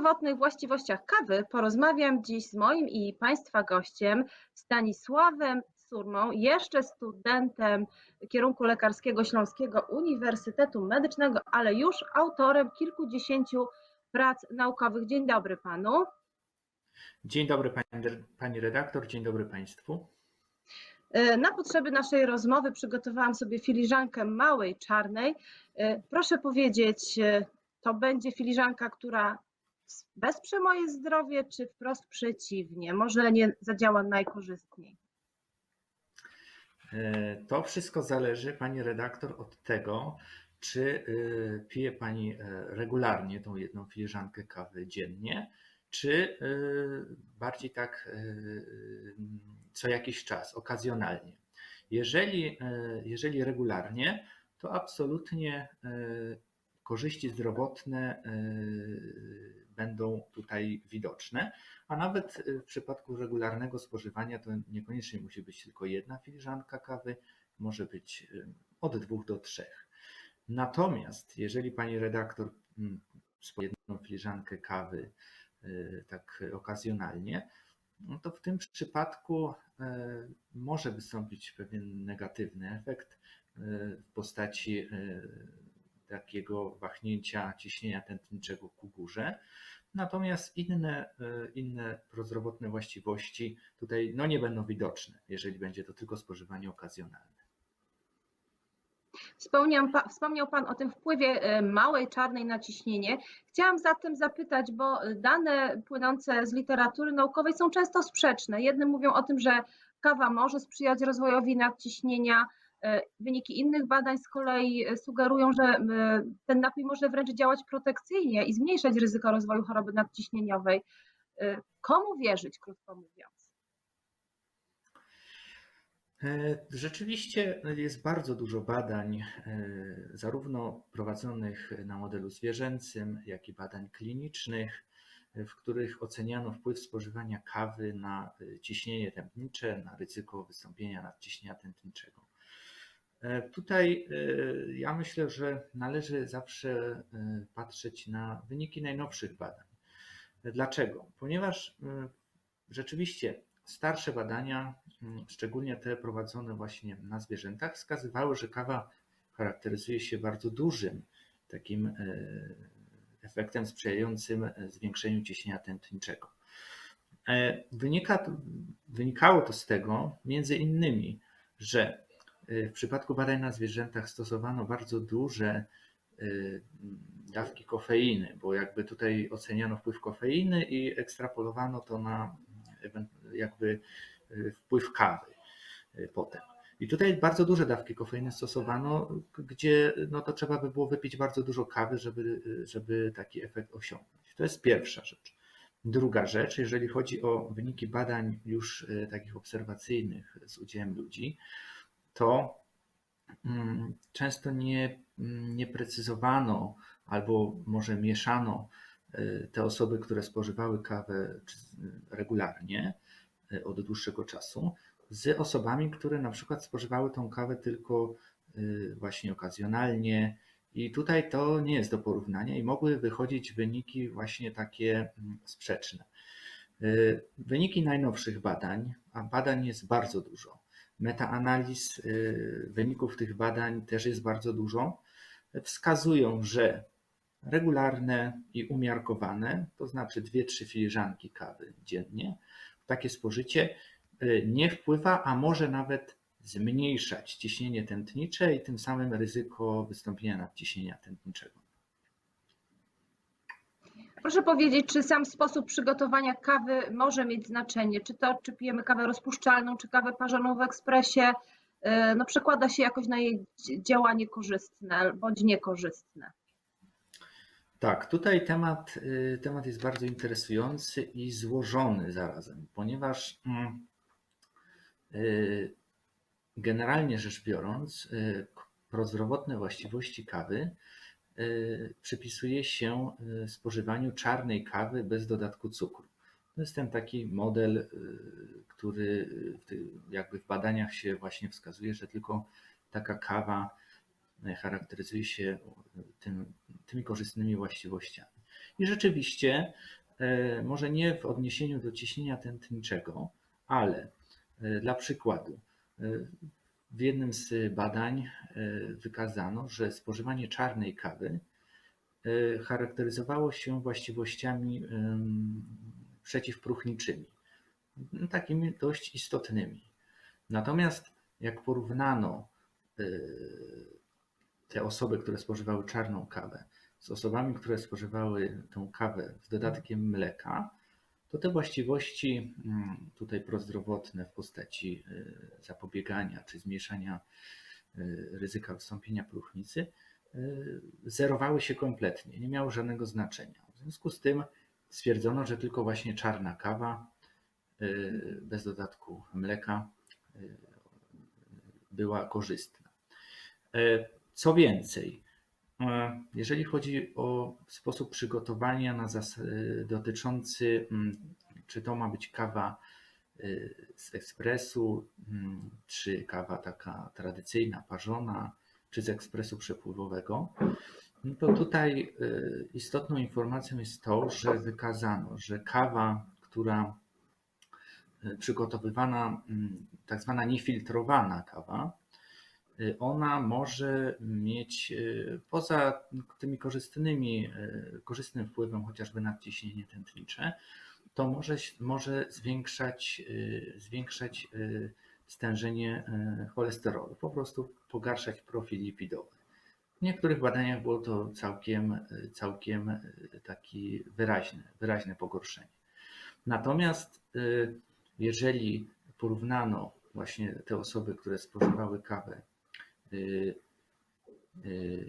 zdrowotnych właściwościach kawy porozmawiam dziś z moim i Państwa gościem Stanisławem Surmą, jeszcze studentem kierunku lekarskiego Śląskiego Uniwersytetu Medycznego, ale już autorem kilkudziesięciu prac naukowych. Dzień dobry Panu. Dzień dobry pani, pani redaktor, dzień dobry Państwu. E, Na potrzeby naszej rozmowy przygotowałam sobie filiżankę małej czarnej. E, Proszę powiedzieć, e, to będzie filiżanka, która wesprze moje zdrowie, czy wprost przeciwnie? Może nie zadziała najkorzystniej. E, To wszystko zależy, pani redaktor, od tego, czy e, pije pani e, regularnie tą jedną filiżankę kawy dziennie, czy bardziej tak co jakiś czas, okazjonalnie. Jeżeli, jeżeli regularnie, to absolutnie korzyści zdrowotne widoczne, a nawet w przypadku regularnego spożywania to niekoniecznie musi być tylko jedna filiżanka kawy, może być e, od dwóch do trzech. Natomiast jeżeli pani redaktor mm, spożywa jedną filiżankę kawy e, tak okazjonalnie, no to w tym przypadku może wystąpić pewien negatywny efekt w postaci takiego wahnięcia ciśnienia tętniczego ku górze. Natomiast inne, e, inne prozdrowotne właściwości tutaj no nie będą widoczne, jeżeli będzie to tylko spożywanie okazjonalne. Wspomniał pan, wspomniał Pan o tym wpływie e, małej czarnej na ciśnienie. Chciałam zatem zapytać, bo dane płynące z literatury naukowej są często sprzeczne. Jedne mówią o tym, że kawa może sprzyjać rozwojowi nadciśnienia. E, Wyniki innych badań z kolei e, sugerują, że m, ten napój może wręcz działać protekcyjnie i zmniejszać ryzyko rozwoju choroby nadciśnieniowej. E, Komu wierzyć, krótko mówiąc? E, Rzeczywiście jest bardzo dużo badań, e, zarówno prowadzonych na modelu zwierzęcym, jak i badań klinicznych, e, w których oceniano wpływ spożywania kawy na e, ciśnienie tętnicze, na ryzyko wystąpienia nadciśnienia tętniczego. E, Tutaj e, ja myślę, że należy zawsze e, patrzeć na wyniki najnowszych badań. Dlaczego? Ponieważ rzeczywiście starsze badania, szczególnie te prowadzone właśnie na zwierzętach, wskazywały, że kawa charakteryzuje się bardzo dużym takim efektem sprzyjającym zwiększeniu ciśnienia tętniczego. Wynika, wynikało to z tego, między innymi, że w przypadku badań na zwierzętach stosowano bardzo duże e, dawki kofeiny, bo jakby tutaj oceniano wpływ kofeiny i ekstrapolowano to na jakby y, wpływ kawy y, potem. I tutaj bardzo duże dawki kofeiny stosowano, gdzie no to trzeba by było wypić bardzo dużo kawy, żeby, y, żeby taki efekt osiągnąć. To jest pierwsza rzecz. Druga rzecz, jeżeli chodzi o wyniki badań już y, takich obserwacyjnych z udziałem ludzi, to mm, często nie, mm, nie precyzowano albo może mieszano y, te osoby, które spożywały kawę czy- regularnie y, od dłuższego czasu, z osobami, które na przykład spożywały tą kawę tylko właśnie okazjonalnie. I tutaj to nie jest do porównania i mogły wychodzić wyniki właśnie takie mm, sprzeczne. Wyniki najnowszych badań, a badań jest bardzo dużo. Metaanaliz y, wyników tych badań też jest bardzo dużo. Wskazują, że regularne i umiarkowane, to znaczy 2-3 filiżanki kawy dziennie, takie spożycie y, nie wpływa, a może nawet zmniejszać ciśnienie tętnicze i tym samym ryzyko wystąpienia nadciśnienia tętniczego. Proszę powiedzieć, czy sam sposób przygotowania kawy może mieć znaczenie? Czy to, czy pijemy kawę rozpuszczalną, czy kawę parzoną w ekspresie, yy, no przekłada się jakoś na jej działanie korzystne bądź niekorzystne? Tak, tutaj temat, y, temat jest bardzo interesujący i złożony zarazem, ponieważ mm, y, generalnie rzecz biorąc, y, prozdrowotne właściwości kawy y, przypisuje się y, spożywaniu czarnej kawy bez dodatku cukru. To jest ten taki model, y, który jakby w badaniach się właśnie wskazuje, że tylko taka kawa charakteryzuje się tym, tymi korzystnymi właściwościami. I rzeczywiście, może nie w odniesieniu do ciśnienia tętniczego, ale dla przykładu, w jednym z badań e, wykazano, że spożywanie czarnej kawy e, charakteryzowało się właściwościami em, przeciwpróchniczymi, takimi dość istotnymi. Natomiast jak porównano e, te osoby, które spożywały czarną kawę, z osobami, które spożywały tą kawę z dodatkiem mleka, to te właściwości mm, tutaj prozdrowotne w postaci y, zapobiegania czy zmniejszania y, ryzyka wystąpienia próchnicy y, zerowały się kompletnie, nie miało żadnego znaczenia. W związku z tym stwierdzono, że tylko właśnie czarna kawa bez dodatku mleka była korzystna. Co więcej, jeżeli chodzi o sposób przygotowania na e, dotyczący, mm, czy to ma być kawa e, z ekspresu, mm, czy kawa taka tradycyjna, parzona, czy z ekspresu przepływowego, no to tutaj e, istotną informacją jest to, że wykazano, że kawa, która e, przygotowywana, mm, tak zwana niefiltrowana kawa, ona może mieć y, poza tymi korzystnymi, y, korzystnym wpływem chociażby na ciśnienie tętnicze, to może, może zwiększać, y, zwiększać y, stężenie y, cholesterolu, po prostu pogarszać profil lipidowy. W niektórych badaniach było to całkiem, y, całkiem y, taki wyraźne, wyraźne pogorszenie. Natomiast y, jeżeli porównano właśnie te osoby, które spożywały kawę y, y,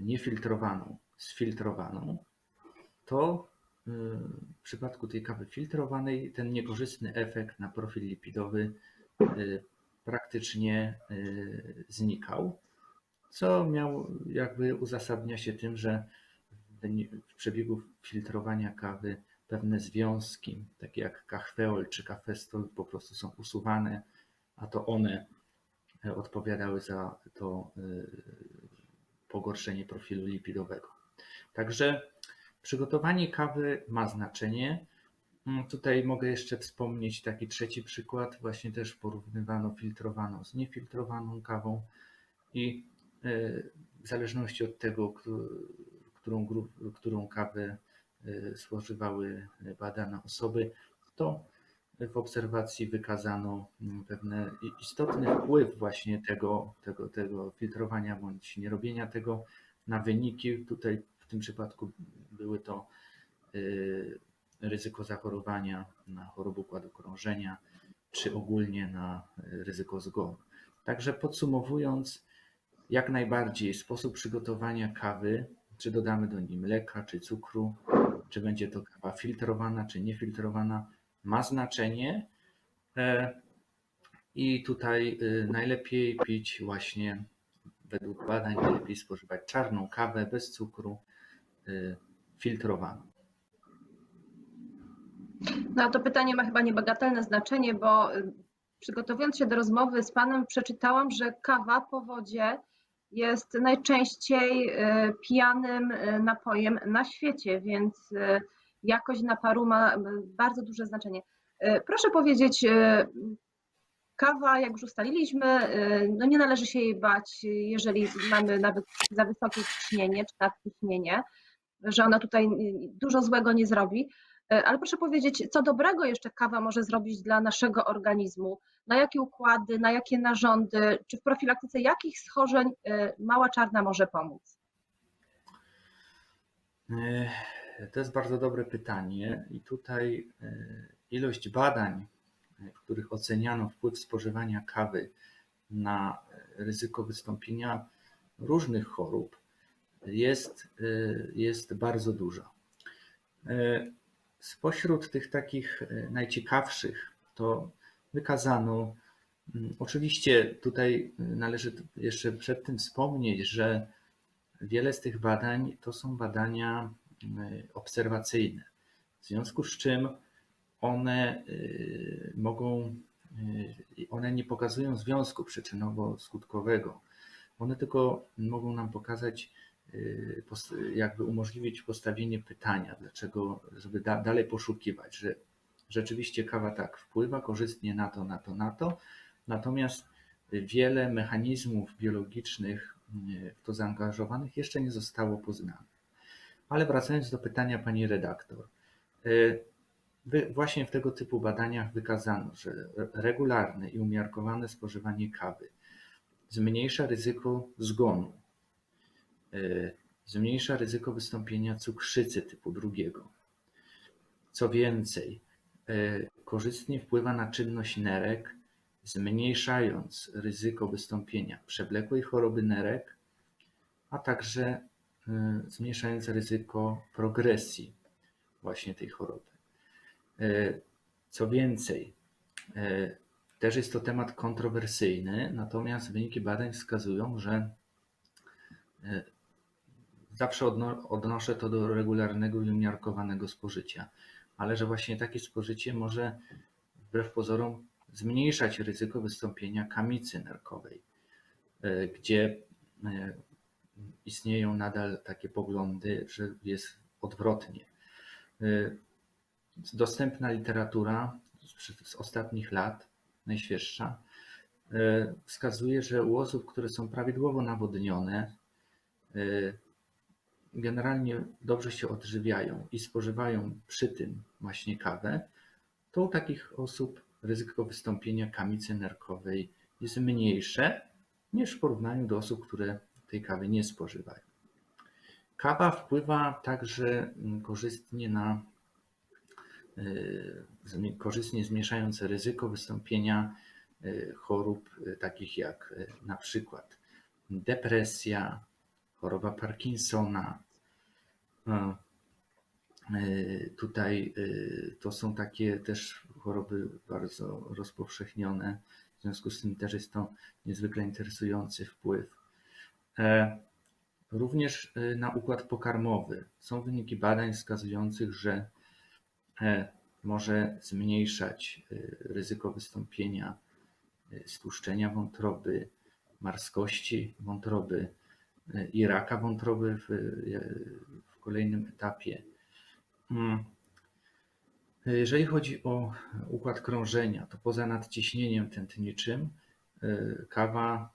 niefiltrowaną z filtrowaną, to y, w przypadku tej kawy filtrowanej ten niekorzystny efekt na profil lipidowy y, praktycznie y, znikał, co miał jakby uzasadnia się tym, że w przebiegu filtrowania kawy pewne związki, takie jak kachweol czy kafestol, po prostu są usuwane, a to one odpowiadały za to e, pogorszenie profilu lipidowego. Także przygotowanie kawy ma znaczenie. Mm, Tutaj mogę jeszcze wspomnieć taki trzeci przykład. Właśnie też porównywano filtrowaną z niefiltrowaną kawą i e, w zależności od tego, któ- którą, którą kawę e, spożywały badane osoby, to w obserwacji wykazano mm, pewne istotny wpływ właśnie tego, tego, tego filtrowania bądź nierobienia tego na wyniki. Tutaj w tym przypadku były to y, ryzyko zachorowania na chorobę układu krążenia, czy ogólnie na y, ryzyko zgonu. Także podsumowując, jak najbardziej sposób przygotowania kawy, czy dodamy do niej mleka, czy cukru, czy będzie to kawa filtrowana, czy niefiltrowana, ma znaczenie. E, I tutaj y, najlepiej pić właśnie według badań, najlepiej spożywać czarną kawę bez cukru, y, filtrowaną. No to pytanie ma chyba niebagatelne znaczenie, bo y, przygotowując się do rozmowy z Panem, przeczytałam, że kawa po wodzie jest najczęściej pijanym napojem na świecie, więc jakość naparu ma y, bardzo duże znaczenie. Y, Proszę powiedzieć, y, kawa, jak już ustaliliśmy, no nie należy się jej bać, jeżeli mamy nawet za wysokie ciśnienie czy nadciśnienie, że ona tutaj dużo złego nie zrobi. E, Ale proszę powiedzieć, co dobrego jeszcze kawa może zrobić dla naszego organizmu? Na jakie układy, na jakie narządy, czy w profilaktyce jakich schorzeń e, mała czarna może pomóc? E, To jest bardzo dobre pytanie i tutaj e, ilość badań, e, w których oceniano wpływ spożywania kawy na e, ryzyko wystąpienia różnych chorób jest, e, jest bardzo duża. E, Spośród tych takich e, najciekawszych to wykazano, mm, oczywiście tutaj e, należy jeszcze przed tym wspomnieć, że wiele z tych badań to są badania obserwacyjne, w związku z czym one y, mogą, y, one nie pokazują związku przyczynowo-skutkowego. One tylko mogą nam pokazać y, jakby umożliwić postawienie pytania, dlaczego, żeby da, dalej poszukiwać, że rzeczywiście kawa tak wpływa korzystnie na to, na to, na to, natomiast wiele mechanizmów biologicznych w to zaangażowanych jeszcze nie zostało poznanych. Ale wracając do pytania pani redaktor, y, właśnie w tego typu badaniach wykazano, że re- regularne i umiarkowane spożywanie kawy zmniejsza ryzyko zgonu, y, zmniejsza ryzyko wystąpienia cukrzycy typu drugiego. Co więcej, y, korzystnie wpływa na czynność nerek, zmniejszając ryzyko wystąpienia przewlekłej choroby nerek, a także zmniejszając ryzyko progresji właśnie tej choroby. Y, Co więcej, y, też jest to temat kontrowersyjny, natomiast wyniki badań wskazują, że y, zawsze odno- odnoszę to do regularnego i umiarkowanego spożycia, ale że właśnie takie spożycie może wbrew pozorom zmniejszać ryzyko wystąpienia kamicy nerkowej, y, gdzie y, istnieją nadal takie poglądy, że jest odwrotnie. Y, Dostępna literatura z, ostatnich lat, najświeższa, y, wskazuje, że u osób, które są prawidłowo nawodnione, y, generalnie dobrze się odżywiają i spożywają przy tym właśnie kawę, to u takich osób ryzyko wystąpienia kamicy nerkowej jest mniejsze niż w porównaniu do osób, które tej kawy nie spożywają. Kawa wpływa także mm, korzystnie na zmi- korzystnie zmniejszając ryzyko wystąpienia y, chorób y, takich jak na przykład depresja, choroba Parkinsona. Tutaj to są takie też choroby bardzo rozpowszechnione. W związku z tym też jest to niezwykle interesujący wpływ. E, Również y, na układ pokarmowy. Są wyniki badań wskazujących, że e, może zmniejszać ryzyko wystąpienia stłuszczenia wątroby, marskości wątroby i raka wątroby w, w kolejnym etapie. Mm. Jeżeli chodzi o układ krążenia, to poza nadciśnieniem tętniczym, kawa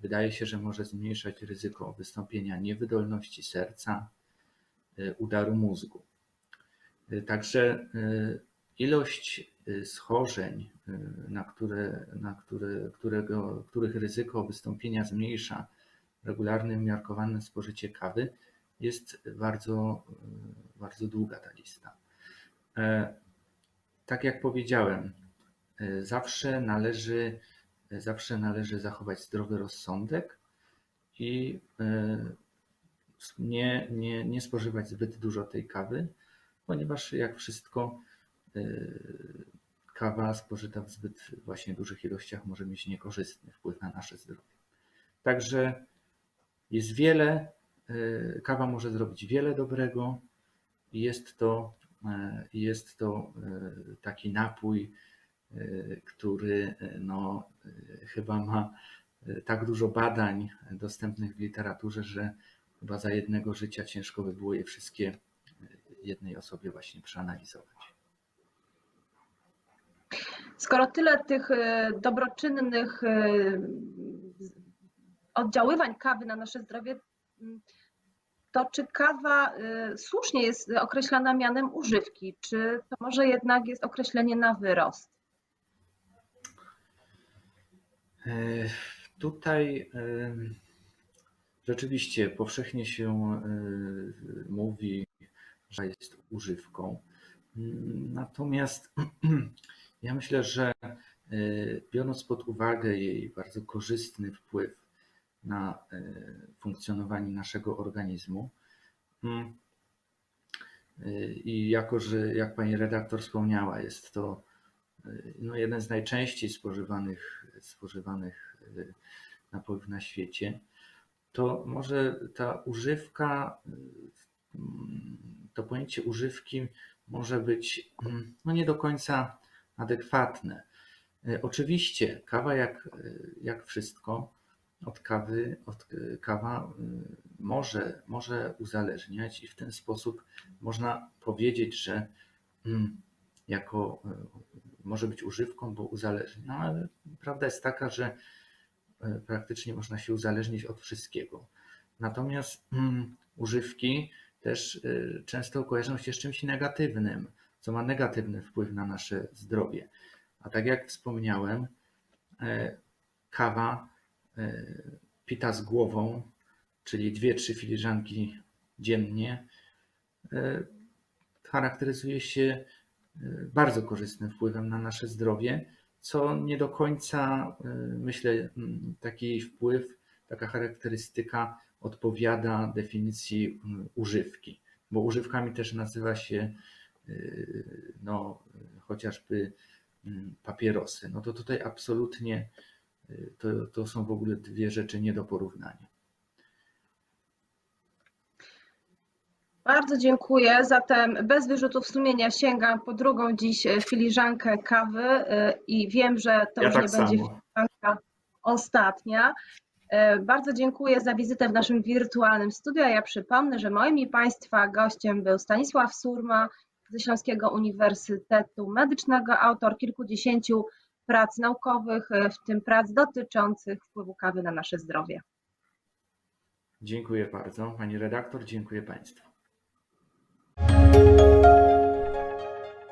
wydaje się, że może zmniejszać ryzyko wystąpienia niewydolności serca, y, udaru mózgu. Y, Także y, ilość schorzeń, na, które, na które, którego, których ryzyko wystąpienia zmniejsza regularne, umiarkowane spożycie kawy, jest bardzo, bardzo długa ta lista. E, Tak jak powiedziałem, e, zawsze należy, e, zawsze należy zachować zdrowy rozsądek i e, nie, nie, nie spożywać zbyt dużo tej kawy, ponieważ jak wszystko, e, kawa spożyta w zbyt właśnie dużych ilościach może mieć niekorzystny wpływ na nasze zdrowie. Także jest wiele, e, kawa może zrobić wiele dobrego i jest to, jest to taki napój, który e, no, e, chyba ma e, tak dużo badań dostępnych w literaturze, że chyba za jednego życia ciężko by było je wszystkie jednej osobie właśnie przeanalizować. Skoro tyle tych dobroczynnych oddziaływań kawy na nasze zdrowie, to czy kawa słusznie jest określana mianem używki, czy to może jednak jest określenie na wyrost? Tutaj e, rzeczywiście powszechnie się e, mówi, że jest używką. Mm, Natomiast ja myślę, że e, biorąc pod uwagę jej bardzo korzystny wpływ na e, funkcjonowanie naszego organizmu, mm, e, i jako, że jak pani redaktor wspomniała, jest to e, no, jeden z najczęściej spożywanych, spożywanych e, napojów na świecie, to może ta używka, e, to pojęcie używki może być mm, no, nie do końca adekwatne. E, Oczywiście kawa, jak, jak wszystko, od kawy, od, kawa może, może uzależniać i w ten sposób można powiedzieć, że mm, jako może być używką, bo uzależnia, no, ale prawda jest taka, że y, praktycznie można się uzależnić od wszystkiego. Natomiast mm, używki też y, często kojarzą się z czymś negatywnym, co ma negatywny wpływ na nasze zdrowie. A tak jak wspomniałem, e, kawa e, pita z głową, czyli 2-3 filiżanki dziennie, e, charakteryzuje się e, bardzo korzystnym wpływem na nasze zdrowie, co nie do końca, e, myślę, m, taki wpływ, taka charakterystyka odpowiada definicji m, używki, bo używkami też nazywa się no, chociażby mm, papierosy. No to tutaj absolutnie y, to, to są w ogóle dwie rzeczy nie do porównania. Bardzo dziękuję. Zatem bez wyrzutów sumienia sięgam po drugą dziś e, filiżankę kawy e, i wiem, że to Ja już tak nie będzie samo. filiżanka ostatnia. E, Bardzo dziękuję za wizytę w naszym wirtualnym studiu. Ja przypomnę, że moim i Państwa gościem był Stanisław Surma ze Śląskiego Uniwersytetu Medycznego, autor kilkudziesięciu prac naukowych, w tym prac dotyczących wpływu kawy na nasze zdrowie. Dziękuję bardzo, pani redaktor, dziękuję państwu. Thank you